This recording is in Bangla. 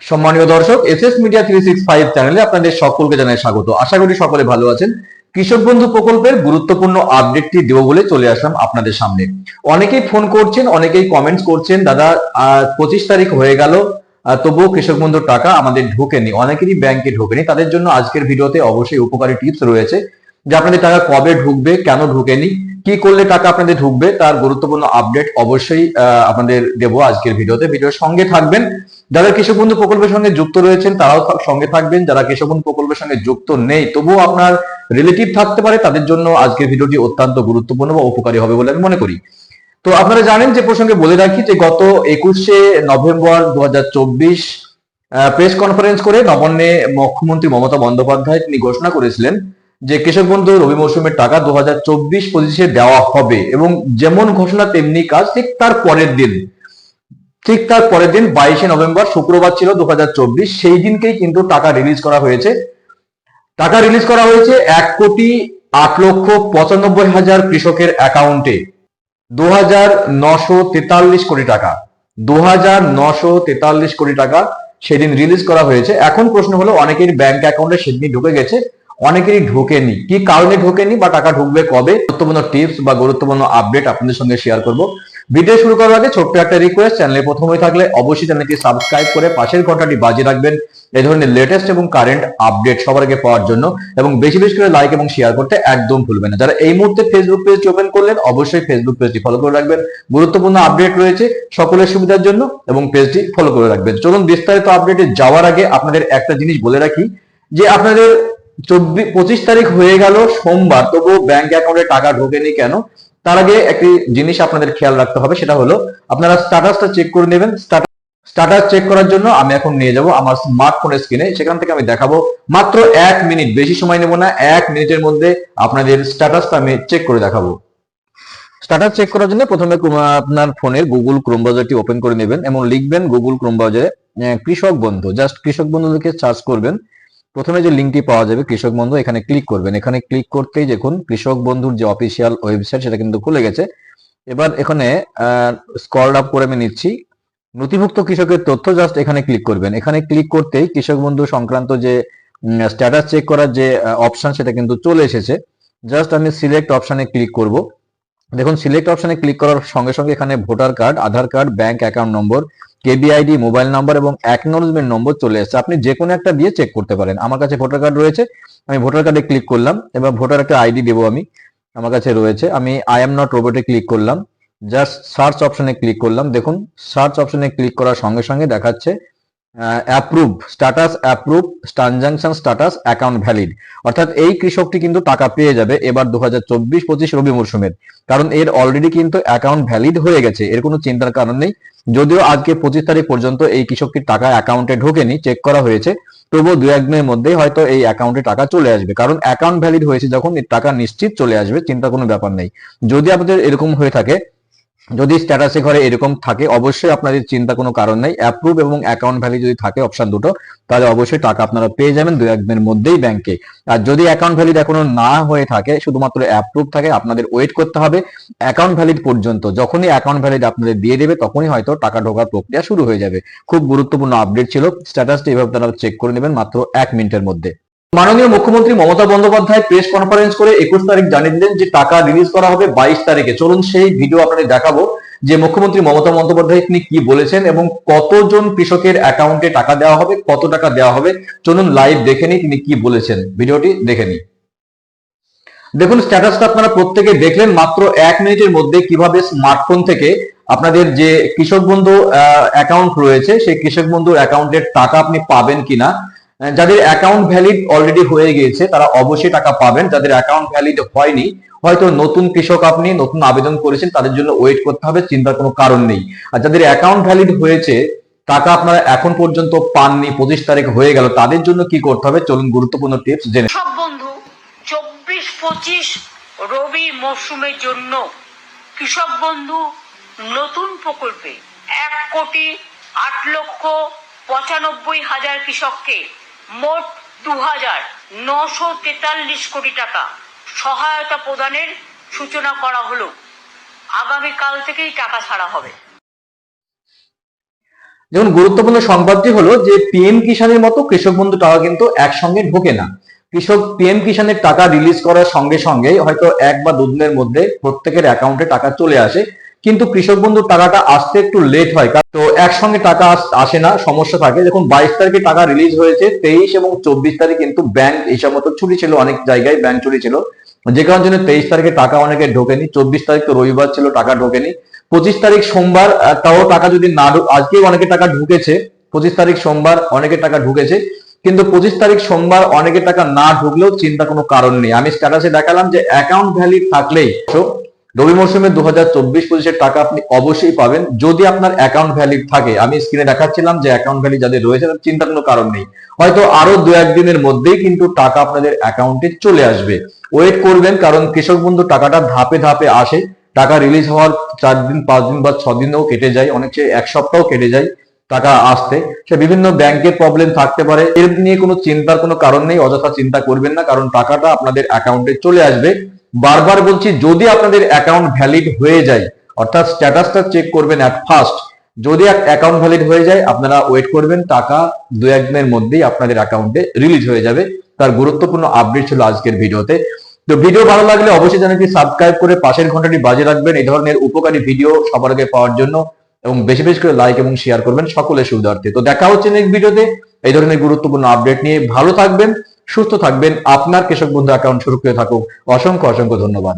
সম্মানীয় দর্শক S S media three six five চ্যানেলে আপনাদের সকলকে জানাই স্বাগত। আশা করি সকলে ভালো আছেন। কৃষক বন্ধু প্রকল্পের গুরুত্বপূর্ণ আপডেটটি দেব বলে চলে আসলাম আপনাদের সামনে। অনেকেই ফোন করছেন, অনেকেই কমেন্টস করছেন, দাদা পঁচিশ তারিখ হয়ে গেল তবুও কৃষক বন্ধুর টাকা আমাদের ঢোকেনি। অনেকেরই ব্যাংকে ঢোকেনি। তাদের জন্য আজকের ভিডিওতে অবশ্যই উপকারী টিপস রয়েছে। যে আপনাদের টাকা কবে ঢুকবে, কেন ঢুকেনি, কি করলে টাকা আপনাদের ঢুকবে, তার গুরুত্বপূর্ণ আপডেট অবশ্যই আপনাদের দেবো আজকের ভিডিওতে। ভিডিওর সঙ্গে থাকবেন। যারা কৃষক বন্ধু প্রকল্পের সঙ্গে যুক্ত রয়েছেন, তারাও সঙ্গে থাকবেন। যারা কৃষক বন্ধু প্রকল্পের সঙ্গে যুক্ত নেই, তবুও আপনার রিলেটিভ থাকতে পারে, তাদের জন্য আজকের ভিডিওটি অত্যন্ত গুরুত্বপূর্ণ বা উপকারী হবে বলে আমি মনে করি। তো আপনারা জানেন যে প্রসঙ্গে বলে রাখি যে গত একুশে নভেম্বর দু প্রেস কনফারেন্স করে নবান্নে মুখ্যমন্ত্রী মমতা বন্দ্যোপাধ্যায় তিনি ঘোষণা করেছিলেন যে কৃষক বন্ধু রবি মৌসুমের টাকা দু হাজার চব্বিশ দেওয়া হবে এবং যেমন ঘোষণা তেমনি কাজ ঠিক তার পরের দিন। ঠিক তার পরের দিন বাইশে নভেম্বর শুক্রবার ছিল দুহাজার চব্বিশ, সেই দিনকেই কিন্তু টাকা রিলিজ করা হয়েছে। টাকা রিলিজ করা হয়েছে এক কোটি আট লক্ষ পঁচানব্বই হাজার কৃষকের অ্যাকাউন্টে। দু হাজার নশো তেতাল্লিশ কোটি টাকা। দু হাজার নশো তেতাল্লিশ কোটি টাকা সেদিন রিলিজ করা হয়েছে। এখন প্রশ্ন হলো, অনেকের ব্যাংক অ্যাকাউন্টে সেদিনই ঢুকে গেছে। অনেকেরই ঢোকেনি। কি কারণে ঢোকেনি বা টাকা ঢুকবে কবে? গুরুত্বপূর্ণ টিপস বা গুরুত্বপূর্ণ আপডেট আপনাদের সঙ্গে শেয়ার করব। ভিডিও শুরু করার আগে ছোট্ট একটা রিকোয়েস্ট চ্যানেলে প্রথম থাকলে অবশ্যই চ্যানেলটি সাবস্ক্রাইব করে পাশের ঘন্টাটি বাজিয়ে রাখবেন। এই ধরনের লেটেস্ট এবং কারেন্ট আপডেট সবার আগে পাওয়ার জন্য এবং বেশি বেশি করে লাইক এবং শেয়ার করতে একদম ভুলবেন না। যারা এই মুহূর্তে ফেসবুক পেজটি ওপেন করলেন, অবশ্যই ফেসবুক পেজটি ফলো করে রাখবেন। গুরুত্বপূর্ণ আপডেট রয়েছে সকলের সুবিধার জন্য এবং পেজটি ফলো করে রাখবেন। চলুন বিস্তারিত আপডেটে যাওয়ার আগে আপনাদের একটা জিনিস বলে রাখি, যে আপনাদের চব্বিশ পঁচিশ তারিখ হয়ে গেল সোমবার, তবুও ব্যাংক অ্যাকাউন্টে টাকা ঢোকেনি কেন? তার আগে একটি জিনিস আপনাদের খেয়াল রাখতে হবে, সেটা হলো আপনারা স্ট্যাটাসটা চেক করে নেবেন। স্ট্যাটাস চেক করার জন্য আমি এখন নিয়ে যাব আমার স্মার্টফোনের স্ক্রিনে সেখান থেকে আমি দেখাবো মাত্র এক মিনিট বেশি সময় নেব না, এক মিনিটের মধ্যে আপনাদের স্ট্যাটাসটা আমি চেক করে দেখাবো। স্ট্যাটাস চেক করার জন্য প্রথমে আপনার ফোনের গুগল ক্রোম ব্রাউজারটি ওপেন করে নেবেন। এবং লিখবেন গুগল ক্রোম ব্রাউজারে কৃষক বন্ধু জাস্ট কৃষক বন্ধু লিখে সার্চ করবেন। প্রথমে যে লিঙ্কটি পাওয়া যাবে কৃষক বন্ধু, এখানে ক্লিক করবেন। এখানে ক্লিক করতেই দেখুন, কৃষক বন্ধুর যে অফিসিয়াল ওয়েবসাইট সেটা কিন্তু খুলে গেছে। এবার এখানে স্কল আপ করে আমি নিচ্ছি। নথিভুক্ত কৃষকের তথ্য জাস্ট এখানে ক্লিক করবেন। এখানে ক্লিক করতেই কৃষক বন্ধু সংক্রান্ত যে স্ট্যাটাস চেক করার যে অপশন সেটা কিন্তু চলে এসেছে। জাস্ট আমি সিলেক্ট অপশানে ক্লিক করব। দেখুন সিলেক্ট অপশানে ক্লিক করার সঙ্গে সঙ্গে এখানে voter card Aadhaar card bank account number KBID mobile number এবং অ্যাকনোলজমেন্ট নম্বর চলে এসেছে। আপনি যে কোনো একটা দিয়ে চেক করতে পারেন। আমার কাছে ভোটার কার্ড রয়েছে। আমি ভোটার কার্ডে ক্লিক করলাম। এবার ভোটার একটা আইডি দেবো আমি। আমার কাছে রয়েছে। আমি আই এম নট রোবটে ক্লিক করলাম। জাস্ট সার্চ অপশনে ক্লিক করলাম। দেখুন সার্চ অপশনে ক্লিক করার সঙ্গে সঙ্গে দেখাচ্ছে approve status approve transaction status account valid অর্থাৎ এই কৃষকটি কিন্তু টাকা পেয়ে যাবে এবার দু হাজার চব্বিশ পঁচিশ রবি মরশুমের কারণ এর অলরেডি কিন্তু অ্যাকাউন্ট ভ্যালিড হয়ে গেছে, এর কোনো চিন্তার কারণ নেই। যদিও আজকে পঁচিশ তারিখ পর্যন্ত এই কৃষকটির টাকা অ্যাকাউন্টে ঢোকেনি চেক করা হয়েছে। তবুও দু একদিনের মধ্যেই হয়তো এই অ্যাকাউন্টে টাকা চলে আসবে। কারণ অ্যাকাউন্ট ভ্যালিড হয়েছে যখন টাকা নিশ্চিত চলে আসবে, চিন্তার কোনো ব্যাপার নেই। যদি আপনাদের এরকম হয়ে থাকে যদি স্ট্যাটাসে ঘরে এরকম থাকে, অবশ্যই আপনাদের চিন্তা কোনো কারণ নেই। অ্যাপ্রুভ এবং অ্যাকাউন্ট ভ্যালি যদি থাকে অপশন দুটো, তাহলে অবশ্যই টাকা আপনারা পেয়ে যাবেন দু একদিনের মধ্যেই ব্যাংকে আর যদি অ্যাকাউন্ট ভ্যালিড এখনও না হয়ে থাকে, শুধুমাত্র অ্যাপ্রুভ থাকে, আপনাদের ওয়েট করতে হবে। অ্যাকাউন্ট ভ্যালিড পর্যন্ত, যখনই অ্যাকাউন্ট ভ্যালিড আপনাদের দিয়ে দেবে, তখনই হয়তো টাকা ঢোকার প্রক্রিয়া শুরু হয়ে যাবে। খুব গুরুত্বপূর্ণ আপডেট ছিল। স্ট্যাটাসটি এভাবে তারা চেক করে নেবেন মাত্র এক মিনিটের মধ্যে। মাননীয় মুখ্যমন্ত্রী মমতা বন্দ্যোপাধ্যায় প্রেস কনফারেন্স করে একুশ তারিখ জানিয়ে দিলেন যে টাকা রিলিজ করা হবে বাইশ তারিখে। চলুন সেই ভিডিও আপনাদের দেখাবো যে মুখ্যমন্ত্রী মমতা বন্দ্যোপাধ্যায় তিনি কি বলেছেন এবং কতজন কৃষকের অ্যাকাউন্টে টাকা দেওয়া হবে, কত টাকা দেওয়া হবে। চলুন লাইভ দেখে নিই তিনি কি বলেছেন। ভিডিওটি দেখে নিই। দেখুন স্ট্যাটাসটা আপনারা প্রত্যেকে দেখলেন, মাত্র এক মিনিটের মধ্যে কীভাবে স্মার্টফোন থেকে আপনাদের যে কৃষক বন্ধু অ্যাকাউন্ট রয়েছে, সেই কৃষক বন্ধুর অ্যাকাউন্টের টাকা আপনি পাবেন কিনা যাদের অ্যাকাউন্ট ভ্যালিড অলরেডি হয়ে গিয়েছে, তারা অবশ্যই টাকা পাবেন। যাদের অ্যাকাউন্ট ভ্যালিড হয়নি, হয়তো নতুন কৃষক আপনি নতুন আবেদন করেছেন, তাদের জন্য ওয়েট করতে হবে, চিন্তার কোনো কারণ নেই। আর যাদের অ্যাকাউন্ট ভ্যালিড হয়েছে, টাকা আপনারা এখন পর্যন্ত পাননি, পঁচিশ তারিখ হয়ে গেল, তাদের জন্য কি করতে হবে? চলুন গুরুত্বপূর্ণ টিপস জেনে সব বন্ধু, চব্বিশ পঁচিশ রবি মরশুমের জন্য কৃষক বন্ধু নতুন প্রকল্পে এক কোটি আট লক্ষ পঁচানব্বই হাজার কৃষককে মোট দু হাজার নশো তেতাল্লিশ কোটি টাকা সহায়তা প্রদানের সূচনা করা হলো। আগামীকাল থেকেই টাকা ছাড়া হবে। যেমন গুরুত্বপূর্ণ সংবাদটি হলো যে পিএম কিষানের মতো কৃষক বন্ধু টাকা কিন্তু একসঙ্গে ঢোকে না। কৃষক পিএম কিষানের টাকা রিলিজ করার সঙ্গে সঙ্গে হয়তো এক বা দুদিনের মধ্যে প্রত্যেকের অ্যাকাউন্টে টাকা চলে আসে। কিন্তু কৃষক বন্ধুর টাকাটা আসতে একটু লেট হয়। তো একসঙ্গে টাকা আসে না, সমস্যা থাকে। দেখুন, বাইশ তারিখে টাকা রিলিজ হয়েছে, তেইশ এবং চব্বিশ তারিখ কিন্তু ব্যাংক এইসব মতো চুরি ছিল, অনেক জায়গায় ব্যাংক চুরি ছিল। যে কারণের জন্য তেইশ তারিখে টাকা অনেকে ঢোকেনি, চব্বিশ তারিখ তো রবিবার ছিল, টাকা ঢোকেনি। পঁচিশ তারিখ সোমবার তাও টাকা যদি না আজকেও অনেকে টাকা ঢুকেছে। পঁচিশ তারিখ সোমবার অনেকে টাকা ঢুকেছে। কিন্তু পঁচিশ তারিখ সোমবার অনেকে টাকা না ঢুকলেও চিন্তা কোনো কারণ নেই। আমি স্ট্যাটাসে দেখালাম যে অ্যাকাউন্ট ভ্যালি থাকলেই রবি মরশুমে দু হাজার চব্বিশ পঁচিশের টাকা আপনি অবশ্যই পাবেন। যদি আপনার অ্যাকাউন্ট ভ্যালিড থাকে, আমি স্ক্রিনে দেখাচ্ছিলাম যে অ্যাকাউন্ট ভ্যালিড যাদের রয়েছে তাদের চিন্তার কোনো কারণ নেই। হয়তো আরও দু একদিনের মধ্যেই কিন্তু টাকা আপনাদের অ্যাকাউন্টে চলে আসবে। ওয়েট করবেন, কারণ কৃষক বন্ধু টাকাটা ধাপে ধাপে আসে। টাকা রিলিজ হওয়ার চার দিন, পাঁচ দিন বা ছ দিনও কেটে যায়। অনেক এক সপ্তাহ কেটে যায় টাকা আসতে। সে বিভিন্ন ব্যাংকের প্রবলেম থাকতে পারে। এর নিয়ে কোনো চিন্তার কোনো কারণ নেই। অযথা চিন্তা করবেন না, কারণ টাকাটা আপনাদের অ্যাকাউন্টে চলে আসবে। বারবার বলছি, যদি আপনাদের অ্যাকাউন্ট ভ্যালিড হয়ে যায়, অর্থাৎ স্ট্যাটাসটা চেক করবেন অ্যাট ফার্স্ট যদি অ্যাকাউন্ট ভ্যালিড হয়ে যায়, আপনারা ওয়েট করবেন, টাকা দু একদিনের মধ্যেই আপনাদের অ্যাকাউন্টে রিলিজ হয়ে যাবে। তার গুরুত্বপূর্ণ আপডেট ছিল আজকের ভিডিওতে। তো ভিডিও ভালো লাগলে অবশ্যই চ্যানেলটি সাবস্ক্রাইব করে পাশের ঘন্টাটি বাজে রাখবেন, এই ধরনের উপকারী ভিডিও সবার আগে পাওয়ার জন্য, এবং বেশি বেশি করে লাইক এবং শেয়ার করবেন সকলের সুবিধার্থে। তো দেখা হচ্ছে নেক্সট ভিডিওতে এই ধরনের গুরুত্বপূর্ণ আপডেট নিয়ে। ভালো থাকবেন সুস্থ থাকবেন আপনার কৃষক বন্ধু অ্যাকাউন্ট সুরক্ষিত থাকুক। অসংখ্য অসংখ্য ধন্যবাদ।